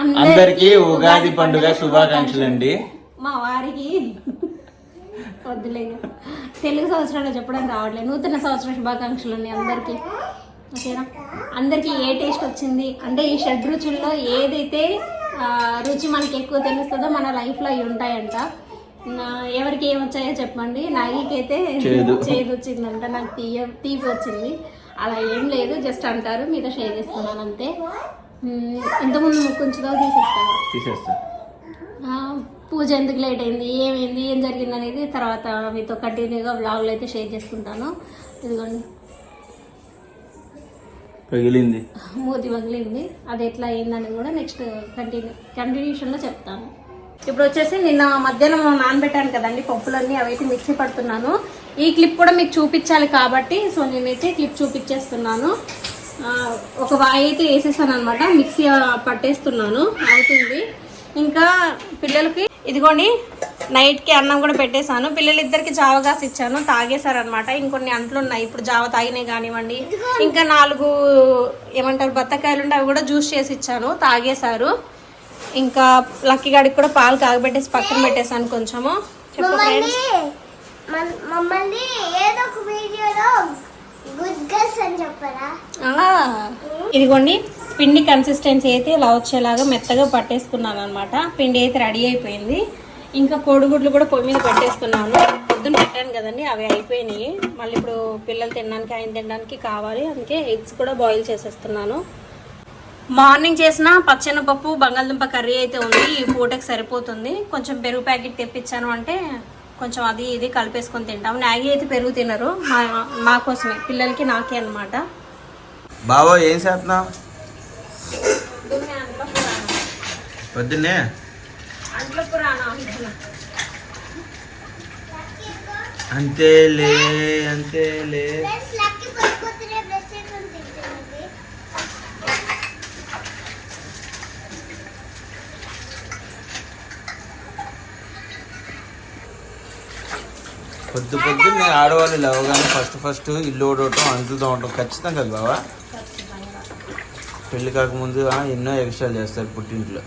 అందరికీ ఉగాది పండుగ శుభాకాంక్షలు అండి. మా వారికి వద్దులే ఇక. తెలుగు సంవత్సరాలు చెప్పడం రావట్లేదు. నూతన సంవత్సర శుభాకాంక్షలు అండి అందరికీ. ఓకేనా? అందరికీ ఏ టేస్ట్ వచ్చింది? అంటే ఈ షడ్ రుచుల్లో ఏదైతే రుచి మనకి ఎక్కువ తెలుస్తుందో మన లైఫ్లో అవి ఉంటాయంట. ఎవరికి ఏం వచ్చాయో చెప్పండి. నాగికైతే చేదు. చేదు వచ్చిందంట నాకు తీయ తీపి వచ్చింది అలా ఏం లేదు. జస్ట్ అంటారు. మీతో షేర్ చేసుకున్నాను అంతే. ఇంతకుముందు ముక్కుంచుదో తీసేస్తాను. తీసేస్తా. పూజ ఎందుకు లేట్ అయింది ఏమైంది ఏం జరిగింది అనేది తర్వాత మీతో కంటిన్యూగా బ్లాగ్లో అయితే షేర్ చేసుకుంటాను. ఇదిగోండి. పగిలింది. మూతి పగిలింది. అది ఎట్లా అయిందని కూడా నెక్స్ట్ కంటిన్యూ కంటిన్యూషన్లో చెప్తాను. ఇప్పుడు వచ్చేసి నిన్న మధ్యాహ్నం నానబెట్టాను కదండి పప్పులన్నీ అవైతే మిక్సీ పడుతున్నాను. ఈ క్లిప్ కూడా మీకు చూపించాలి కాబట్టి సో నేనైతే క్లిప్ చూపించేస్తున్నాను. ఒక వాయి అయితే వేసేసాను అనమాట మిక్సీ పట్టేస్తున్నాను. అవుతుంది. ఇంకా పిల్లలకి ఇదిగోండి నైట్కి అన్నం కూడా పెట్టేశాను. పిల్లలిద్దరికి జావ కాసి ఇచ్చాను. తాగేశారనమాట ఇంకొన్ని అంట్లు ఉన్నాయి ఇప్పుడు జావ తాగినాయి కానివ్వండి. ఇంకా నాలుగు ఏమంటారు బత్తకాయలు ఉంటే అవి కూడా జ్యూస్ చేసి ఇచ్చాను. తాగేశారు. ఇంకా లక్కీ గాడికి కూడా పాలు కాగబెట్టేసి పక్కన పెట్టేశాను కొంచెము. చెప్పు ఫ్రెండ్స్ మమ్- మమ్మల్ని ఏదో ఒక వీడియోలో ఇదిగోండి పిండి కన్సిస్టెన్సీ అయితే ఇలా వచ్చేలాగా మెత్తగా పట్టేసుకున్నాను అనమాట పిండి అయితే రెడీ అయిపోయింది. ఇంకా కోడిగుడ్లు కూడా పొయ్యి మీద పట్టేసుకున్నాను. పొద్దున్న పెట్టాను కదండి అవి అయిపోయినాయి. మళ్ళీ ఇప్పుడు పిల్లలు తినడానికి ఆయన తినడానికి కావాలి. అందుకే ఎగ్స్ కూడా బాయిల్ చేసేస్తున్నాను. మార్నింగ్ చేసిన పచ్చెనపప్పు బంగాళదుంప కర్రీ అయితే ఉంది. ఈ పూటకి సరిపోతుంది. కొంచెం పెరుగు ప్యాకెట్ తెప్పించాను అంటే కొంచెం అది ఇది కలిపేసుకొని తింటాం మ్యాగీ అయితే పెరుగు తినరు. మా మా కోసమే. పిల్లలకి నాకే అనమాట బావో ఏం చేస్తున్నావు? పొద్దున్నే. అంతేలే అంతేలే పొద్దు పొద్దున్నే ఆడవాళ్ళు లేవగానే ఫస్ట్ ఫస్ట్ ఇల్లు ఓడవటం అంట్లు తోమటం ఖచ్చితంగా కదా బావా. పెళ్ళి కాకముందు ఎన్నో ఎక్స్ట్రాలు చేస్తారు పుట్టింట్లో.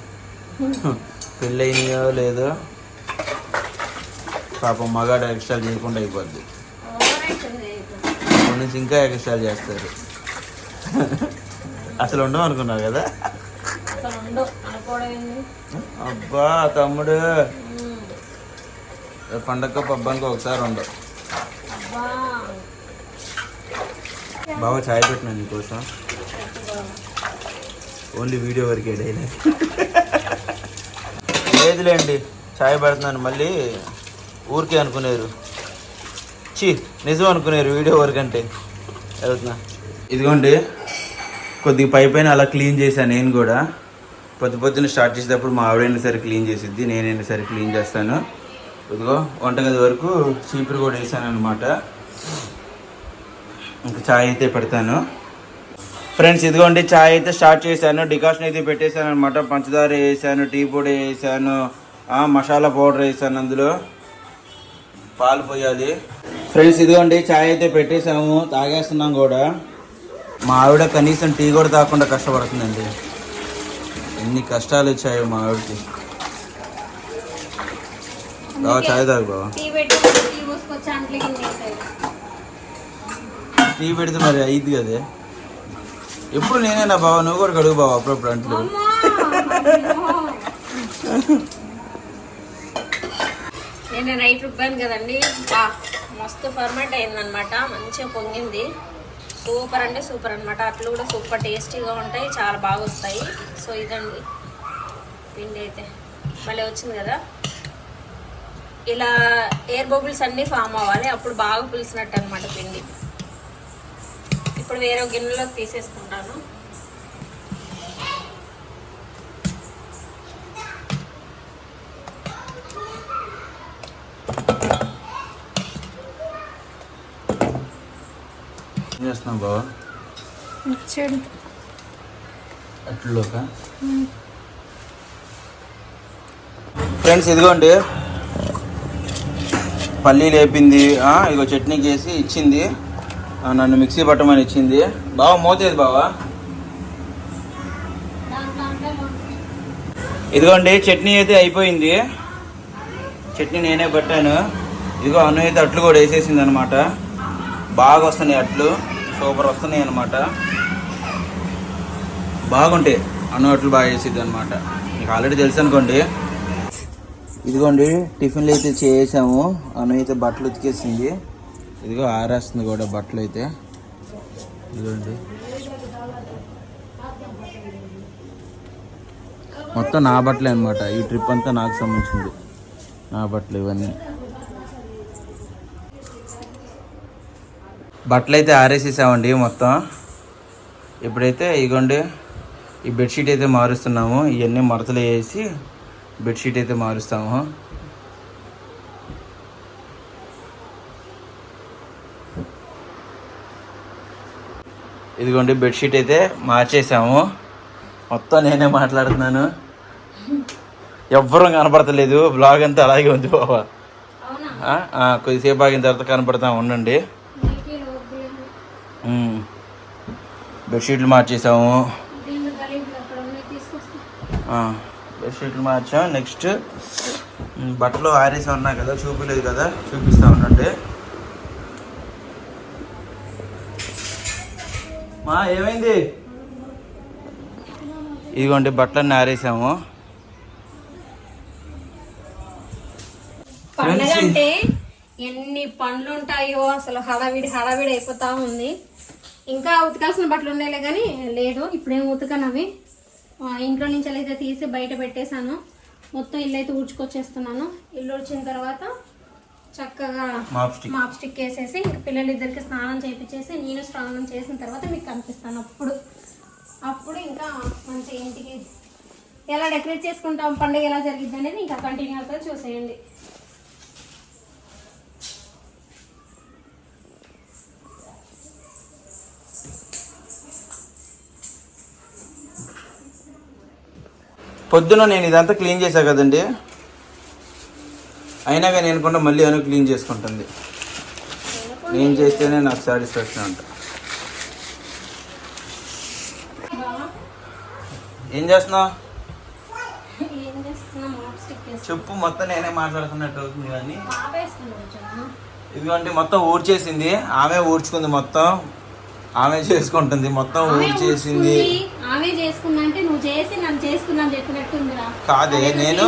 పెళ్ళి అయినాయో లేదో పాపం మగాడు ఎక్స్ట్రాలు చేయకుండా అయిపోద్ది. అప్పటి నుంచి ఇంకా ఎక్స్ట్రాలు చేస్తారు. అసలు ఉండవు అనుకున్నావు కదా? అబ్బా తమ్ముడు. పండగ పబ్బానికి ఒకసారి ఉండవు బాగా చాయ్ పెట్టినా నీకోసం? ఓన్లీ వీడియో వరకే డైలీ. లేదులేండి చాయ్ పెడుతున్నాను మళ్ళీ ఊరికే అనుకునేరు. చి నిజం అనుకునేరు వీడియో వరకు అంటే వెళ్తున్నా. ఇదిగోండి కొద్దిగా పై పైన అలా క్లీన్ చేశాను నేను కూడా. పొద్దు పొద్దున్న స్టార్ట్ చేసేటప్పుడు మా ఆవిడైనా సరే క్లీన్ చేసిద్ది నేనైనా సరే క్లీన్ చేస్తాను. ఇదిగో వంటగది వరకు చీపురు కూడా వేసాను అనమాట ఇంకా చాయ్ అయితే పెడతాను. ఫ్రెండ్స్ ఇదిగోండి చాయ్ అయితే స్టార్ట్ చేశాను. డికాషన్ అయితే పెట్టేశాను అనమాట పంచదార వేసాను టీ పొడి వేసాను మసాలా పౌడర్ వేసాను అందులో. పాలు పోయాలి. ఫ్రెండ్స్ ఇదిగోండి చాయ్ అయితే పెట్టేశాము. తాగేస్తున్నాం కూడా. మా ఆవిడ కనీసం టీ కూడా తాగకుండా కష్టపడుతుందండి. ఎన్ని కష్టాలు వచ్చాయో మా ఆవిడకి. చాయ్ తాగు బావా. టీ పెట్టి టీ పోసుకొచ్చి అంట్లు. టీ పెడితే మరి అయ్యిద్ది కదే. ఎప్పుడు నేనేనా బావ నువ్వు కూడా కడుగు బావ అప్పుడప్పుడు అంట్లు. నేను నైట్ రుబ్బాను కదండి. బా మస్తు ఫర్మెంట్ అయిందనమాట మంచిగా పొంగింది. సూపర్ అంటే సూపర్ అనమాట అట్లు కూడా సూపర్ టేస్టీగా ఉంటాయి. చాలా బాగా వస్తాయి. సో ఇదండి. పిండి అయితే. మళ్ళీ వచ్చింది కదా? ఇలా ఎయిర్ బబుల్స్ అన్నీ ఫామ్ అవ్వాలి. అప్పుడు బాగా పులిసినట్టు అనమాట పిండి. ఇప్పుడు వేరే గిన్నెలోకి తీసేసుకుంటాను. చేస్తున్నావు బావ? చూడు అట్లులోక? ఫ్రెండ్స్ ఇదిగోండి. పల్లీలు వేపింది ఇగో చట్నీ చేసి ఇచ్చింది. నన్ను మిక్సీ పట్టమని ఇచ్చింది. బావ మోతేది బావా? ఇదిగోండి చట్నీ అయితే అయిపోయింది. చట్నీ నేనే పట్టాను. ఇదిగో అను అయితే అట్లు కూడా వేసేసింది అనమాట బాగా వస్తున్నాయి అట్లు. సూపర్ వస్తున్నాయి అనమాట బాగుంటాయి. అను అట్లు బాగా వేసిద్ది అనమాట మీకు ఆల్రెడీ తెలుసు అనుకోండి. ఇదిగోండి టిఫిన్లు అయితే చేసాము. అను అయితే బట్టలు ఉతికేసింది. ఇదిగో ఆరేస్తుంది కూడా బట్టలు అయితే. ఇదిగోండి. మొత్తం నా బట్టలే అనమాట ఈ ట్రిప్ అంతా నాకు సంబంధించింది. నా బట్టలు ఇవన్నీ. బట్టలు అయితే ఆరేసేసామండి మొత్తం. ఇప్పుడైతే ఇగోండి ఈ బెడ్షీట్ అయితే మారుస్తున్నాము. ఇవన్నీ మడతలు వేసి బెడ్షీట్ అయితే మారుస్తాము ఇదిగోండి బెడ్షీట్ అయితే మార్చేసాము. మొత్తం నేనే మాట్లాడుతున్నాను. ఎవ్వరూ కనపడతలేదు. బ్లాగ్ అంతా అలాగే ఉంది బాబా కొద్దిసేపు ఆగిన తర్వాత కనపడతా ఉండండి. బెడ్షీట్లు మార్చేసాము. ఉన్నాయి బెడ్షీట్లు మార్చాం. నెక్స్ట్ బట్టలు ఆరేసి ఉన్నా కదా చూపలేదు కదా చూపిస్తా ఉండండి. మా ఏమైంది? ఇదిగోండి బట్టలన్నీ ఆరేసాము. అంటే ఎన్ని పనులు ఉంటాయో అసలు హడావిడి హడావిడి అయిపోతా ఉంది. ఇంకా ఉతకాల్సిన బట్టలు ఉన్నాయిలే కానీ లేదు ఇప్పుడేం ఉతకను అవి ఆ, ఇంట్లో నుంచి అయితే తీసి బయట పెట్టేశాను. మొత్తం ఇల్లు అయితే ఊడ్చుకొచ్చేస్తున్నాను. ఇల్లు ఊడ్చిన తర్వాత చక్కగా మాప్ స్టిక్ వేసేసి ఇంక పిల్లలిద్దరికి స్నానం చేపించేసి నేను స్నానం చేసిన తర్వాత మీకు కనిపిస్తాను అప్పుడు. అప్పుడు ఇంకా మంచి ఇంటికి ఎలా డెకరేట్ చేసుకుంటాం పండుగ ఎలా జరిగిద్ది అనేది ఇంకా కంటిన్యూ అవుతుంది చూసేయండి. పొద్దున నేను ఇదంతా క్లీన్ చేశా కదండి. అయినా కానీ అనుకుంటా మళ్ళీ అను క్లీన్ చేసుకుంటుంది. క్లీన్ చేస్తేనే నాకు సాటిస్ఫాక్షన్ అంట. ఏం చేస్తున్నావు? చెప్పు మొత్తం నేనే మాట్లాడుతున్నట్టు అవుతుంది కానీ. ఇదిగోండి మొత్తం ఊడ్చేసింది. ఆమె ఊడ్చుకుంది మొత్తం. ఆమె చేసుకుంటుంది. మొత్తం ఊడ్చేసింది ఆమె చేసుకున్నా అంటే నువ్వు చేసి నన్ను చేసుకున్నా అని చెప్పినట్టు ఉందిరా కాదే నేను.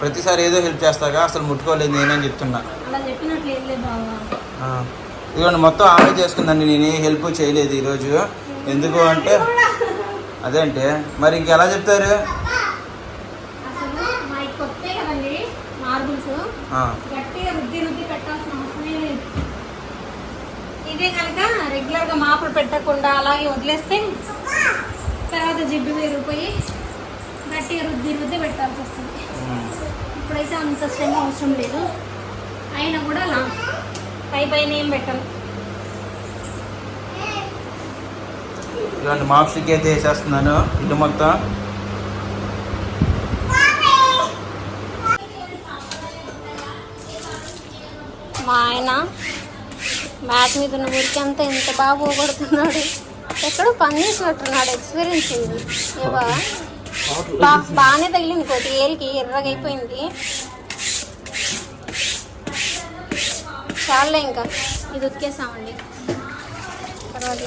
ప్రతిసారి ఏదో హెల్ప్ చేస్తాగా అసలు ముట్టుకోలేదు నేనని చెప్తున్నా. అలా బావా. ఇదిగోండి మొత్తం ఆమె చేసుకుందండి నేను ఏ హెల్ప్ చేయలేదు ఈరోజు. ఎందుకు అంటే అదేంటే మరి ఇంకెలా చెప్తారు? అసలు మా కొత్తే కదండి మార్బుల్స్ ఆ, గట్టిగా రుద్ది రుద్ది పెట్టాల్సిన అవసరమే లేదు ఇదే కనుక రెగ్యులర్గా మాపులు పెట్టకుండా అలాగే వదిలేస్తే తర్వాత జిడ్డు విరిగిపోయి గట్టిగా రుద్ది రుద్ది పెట్టాల్సి వస్తుంది. ఇప్పుడైతే అంత శ్రమ అవసరం లేదు. అయినా కూడా అలా పై పైన ఏం పెట్టను ఇదిగోండి మాప్ స్టిక్ అయితే వేసేస్తున్నాను ఇల్లు మొత్తం. మా ఆయన మ్యాట్ మీద ఉన్న ఊరికి అంతా ఎంత బాగా పోగొడుతున్నాడు ఎక్కడో పని చేసినట్టున్నాడు ఎక్స్పీరియన్స్ ఉంది. ఏవా బా బాగానే తగిలింది కోటి ఏలికి ఎర్రగైపోయింది. చాలా ఇంకా. ఇది ఉతికేసామండి. తర్వాత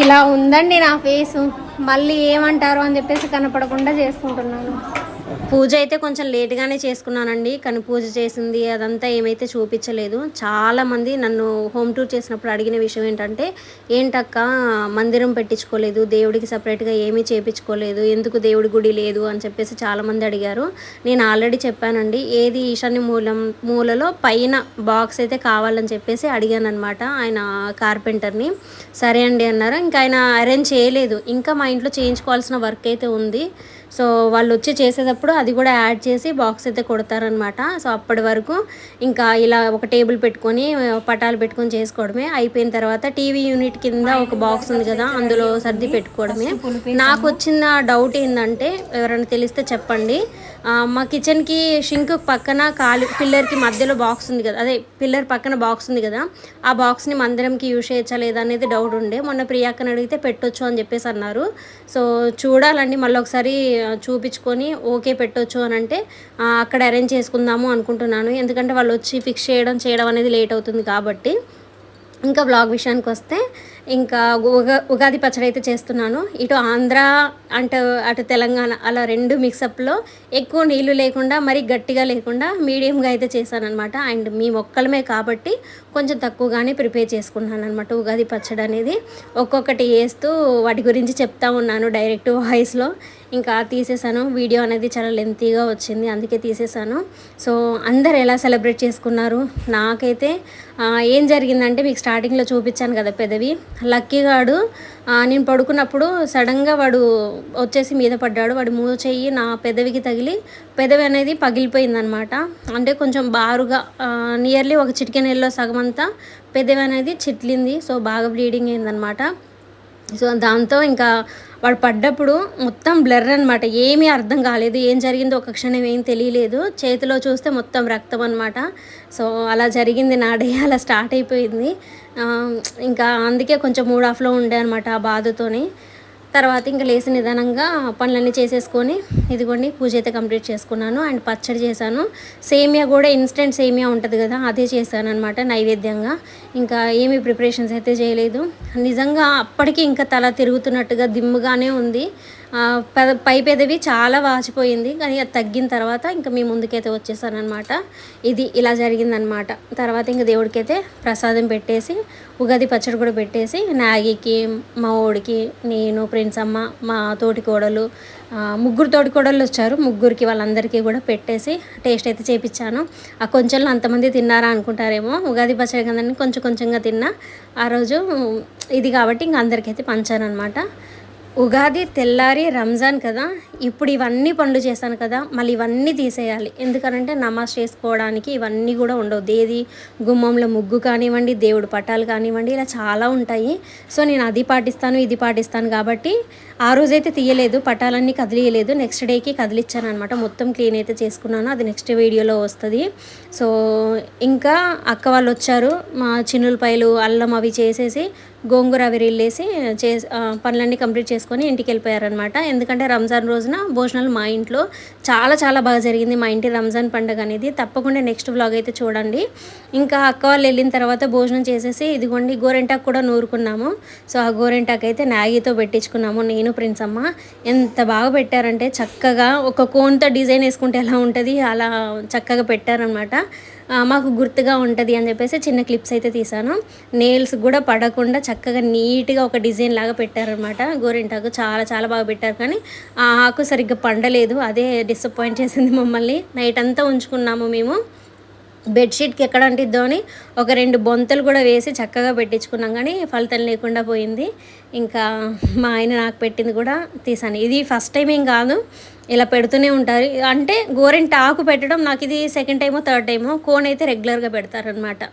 ఇలా ఉందండి నా ఫేసు మళ్ళీ ఏమంటారు అని చెప్పేసి కనపడకుండా చేసుకుంటున్నాను. పూజ అయితే కొంచెం లేట్గానే చేసుకున్నానండి. కానీ పూజ చేసింది అదంతా ఏమైతే చూపించలేదు. చాలామంది నన్ను హోమ్ టూర్ చేసినప్పుడు అడిగిన విషయం ఏంటంటే ఏంటక్క మందిరం పెట్టించుకోలేదు. దేవుడికి సపరేట్గా ఏమీ చేపించుకోలేదు. ఎందుకు దేవుడి గుడి లేదు? అని చెప్పేసి చాలామంది అడిగారు. నేను ఆల్రెడీ చెప్పానండి. ఏది ఈశాన్య మూలం మూలలో పైన బాక్స్ అయితే కావాలని చెప్పేసి అడిగాను అనమాట ఆయన కార్పెంటర్ని. సరే అండి అన్నారు. ఇంకా ఆయన అరేంజ్ చేయలేదు. ఇంకా మా ఇంట్లో చేయించుకోవాల్సిన వర్క్ అయితే ఉంది. సో వాళ్ళు వచ్చి చేసేటప్పుడు అది కూడా యాడ్ చేసి బాక్స్ అయితే కొడతారనమాట సో అప్పటి వరకు ఇంకా ఇలా ఒక టేబుల్ పెట్టుకొని పటాలు పెట్టుకొని చేసుకోవడమే. అయిపోయిన తర్వాత టీవీ యూనిట్ కింద ఒక బాక్స్ ఉంది కదా అందులో సర్ది పెట్టుకోవడమే. నాకు వచ్చిన డౌట్ ఏంటంటే ఎవరైనా తెలిస్తే చెప్పండి. మా కిచెన్కి షింక్ పక్కన కాలు పిల్లర్కి మధ్యలో బాక్స్ ఉంది కదా అదే పిల్లర్ పక్కన బాక్స్ ఉంది కదా ఆ బాక్స్ని మందిరంకి యూజ్ చేయొచ్చా లేదా అనేది డౌట్ ఉండే. మొన్న ప్రియాక్కని అడిగితే పెట్టొచ్చు అని చెప్పేసి అన్నారు. సో చూడాలండి మళ్ళీ ఒకసారి చూపించుకొని ఓకే పెట్టొచ్చు అని అంటే అక్కడ అరేంజ్ చేసుకుందాము అనుకుంటున్నాను. ఎందుకంటే వాళ్ళు వచ్చి ఫిక్స్ చేయడం చేయడం అనేది లేట్ అవుతుంది కాబట్టి. ఇంకా బ్లాగ్ విషయానికి వస్తే ఇంకా ఉగా ఉగాది పచ్చడి అయితే చేస్తున్నాను. ఇటు ఆంధ్ర అంటే అటు తెలంగాణ అలా రెండు మిక్సప్లో ఎక్కువ నీళ్ళు లేకుండా మరి గట్టిగా లేకుండా మీడియంగా అయితే చేశానమాట అండ్ మీ మొక్కలమే కాబట్టి కొంచెం తక్కువగానే ప్రిపేర్ చేసుకున్నాను అనమాట ఉగాది పచ్చడి అనేది. ఒక్కొక్కటి వేస్తూ వాటి గురించి చెప్తా ఉన్నాను డైరెక్ట్ వాయిస్లో. ఇంకా తీసేసాను వీడియో అనేది చాలా లెంతీగా వచ్చింది అందుకే తీసేసాను సో అందరు ఎలా సెలబ్రేట్ చేసుకున్నారు? నాకైతే ఏం జరిగిందంటే మీకు స్టార్టింగ్లో చూపించాను కదా పెదవి. లక్కీగాడు గాడు నేను పడుకున్నప్పుడు సడన్గా వాడు వచ్చేసి మీద పడ్డాడు. వాడు మూడు చెయ్యి నా పెదవికి తగిలి పెదవి అనేది పగిలిపోయిందనమాట. అంటే కొంచెం బారుగా నియర్లీ ఒక చిటికెనెల్లో సగం అంతా పెదవి అనేది చిట్లింది. సో బాగా బ్లీడింగ్ అయిందనమాట. సో దాంతో ఇంకా వాడు పడ్డప్పుడు మొత్తం బ్లర్ అనమాట ఏమీ అర్థం కాలేదు. ఏం జరిగిందో ఒక క్షణం ఏం తెలియలేదు. చేతిలో చూస్తే మొత్తం రక్తం అనమాట సో అలా జరిగింది నా డే అలా స్టార్ట్ అయిపోయింది. ఇంకా అందుకే కొంచెం మూడ్ ఆఫ్లో ఉండే అనమాట ఆ బాధతోనే. తర్వాత ఇంకా లేచి నిదానంగా పనులన్నీ చేసేసుకొని ఇదిగోండి పూజ అయితే కంప్లీట్ చేసుకున్నాను అండ్ పచ్చడి చేశాను. సేమియా కూడా ఇన్స్టెంట్ సేమియా ఉంటుంది కదా అదే చేశాను అనమాట నైవేద్యంగా. ఇంకా ఏమీ ప్రిపరేషన్స్ అయితే చేయలేదు. నిజంగా అప్పటికి ఇంకా తల తిరుగుతున్నట్టుగా దిమ్ముగానే ఉంది. పై పెదవి చాలా వాచిపోయింది. కానీ అది తగ్గిన తర్వాత ఇంకా మీ ముందుకైతే వచ్చేసానమాట ఇది ఇలా జరిగిందనమాట తర్వాత ఇంకా దేవుడికైతే ప్రసాదం పెట్టేసి ఉగాది పచ్చడి కూడా పెట్టేసి నాగికి మా ఓడికి నేను ప్రిన్స్ అమ్మ మా తోటి కోడలు ముగ్గురు తోటి కోడలు వచ్చారు. ముగ్గురికి వాళ్ళందరికీ కూడా పెట్టేసి టేస్ట్ అయితే చేపించాను ఆ కొంచెంలో అంతమంది తిన్నారా అనుకుంటారేమో. ఉగాది పచ్చడి కదండి కొంచెం కొంచెంగా తిన్నా. ఆ రోజు ఇది కాబట్టి ఇంకా అందరికైతే పంచాను అనమాట ఉగాది తెల్లారి రంజాన్ కదా ఇప్పుడు ఇవన్నీ పనులు చేశాను కదా మళ్ళీ ఇవన్నీ తీసేయాలి. ఎందుకనంటే నమాజ్ చేసుకోవడానికి ఇవన్నీ కూడా ఉండవు. ఏది గుమ్మంలో ముగ్గు కానివ్వండి దేవుడు పటాలు కానివ్వండి ఇలా చాలా ఉంటాయి. సో నేను అది పాటిస్తాను ఇది పాటిస్తాను కాబట్టి ఆ రోజైతే తీయలేదు పటాలన్నీ కదిలియలేదు. నెక్స్ట్ డేకి కదిలిచ్చాను అనమాట మొత్తం క్లీన్ అయితే చేసుకున్నాను. అది నెక్స్ట్ వీడియోలో వస్తుంది. సో ఇంకా అక్క వాళ్ళు వచ్చారు మా చిన్నులపాయలు అల్లం అవి చేసేసి గోంగూర అవి రిల్లేసి చే పనులన్నీ కంప్లీట్ చేసుకొని ఇంటికి వెళ్ళిపోయారనమాట ఎందుకంటే రంజాన్ రోజున భోజనాలు మా ఇంట్లో చాలా చాలా బాగా జరిగింది. మా ఇంటి రంజాన్ పండుగ అనేది తప్పకుండా నెక్స్ట్ వ్లాగ్ అయితే చూడండి. ఇంకా అక్క వాళ్ళు వెళ్ళిన తర్వాత భోజనం చేసేసి ఇదిగోండి గోరెంటాకు కూడా నూరుకున్నాము. సో ఆ గోరెంటాకు అయితే నాగితో పెట్టించుకున్నాము. నేను ప్రిన్స్ అమ్మ. ఎంత బాగా పెట్టారంటే చక్కగా ఒక కోన్తో డిజైన్ వేసుకుంటే ఎలా ఉంటుంది? అలా చక్కగా పెట్టారనమాట మాకు గుర్తుగా ఉంటుంది అని చెప్పేసి చిన్న క్లిప్స్ అయితే తీసాను. నెయిల్స్ కూడా పడకుండా చక్కగా నీట్గా ఒక డిజైన్ లాగా పెట్టారనమాట గోరింటాకు చాలా చాలా బాగా పెట్టారు కానీ ఆ ఆకు సరిగ్గా పండలేదు. అదే డిసప్పాయింట్ చేసింది మమ్మల్ని. నైట్ అంతా ఉంచుకున్నాము మేము. బెడ్షీట్కి ఎక్కడ అంటిద్దో అని ఒక రెండు బొంతలు కూడా వేసి చక్కగా పెట్టించుకున్నాం కానీ ఫలితం లేకుండా పోయింది. ఇంకా మా ఆయన నాకు పెట్టింది కూడా తీసాను. ఇది ఫస్ట్ టైం ఏం కాదు. ఇలా పెడుతూనే ఉంటారు. అంటే గోరెంట ఆకు పెట్టడం నాకు ఇది సెకండ్ టైమో థర్డ్ టైమో కోన్ అయితే రెగ్యులర్గా పెడతారనమాట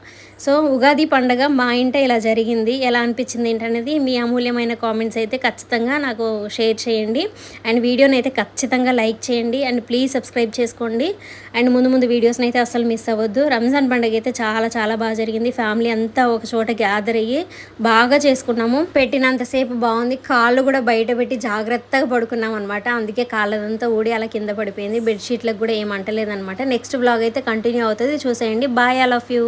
సో ఉగాది పండగ మా ఇంట ఇలా జరిగింది. ఎలా అనిపించింది ఏంటనేది మీ అమూల్యమైన కామెంట్స్ అయితే ఖచ్చితంగా నాకు షేర్ చేయండి. అండ్ వీడియోని అయితే ఖచ్చితంగా లైక్ చేయండి. అండ్ ప్లీజ్ సబ్స్క్రైబ్ చేసుకోండి. అండ్ ముందు ముందు వీడియోస్ని అయితే అస్సలు మిస్ అవ్వద్దు. రంజాన్ పండగ అయితే చాలా చాలా బాగా జరిగింది. ఫ్యామిలీ అంతా ఒక చోట గ్యాదర్ అయ్యి బాగా చేసుకున్నాము. పెట్టినంతసేపు బాగుంది. కాళ్ళు కూడా బయట పెట్టి జాగ్రత్తగా పడుకున్నాం అనమాట అందుకే కాళ్ళదంతా ఊడి అలా కింద పడిపోయింది. బెడ్షీట్లకు కూడా ఏం అంటలేదనమాట నెక్స్ట్ బ్లాగ్ అయితే కంటిన్యూ అవుతుంది. చూసేయండి. Bye all of you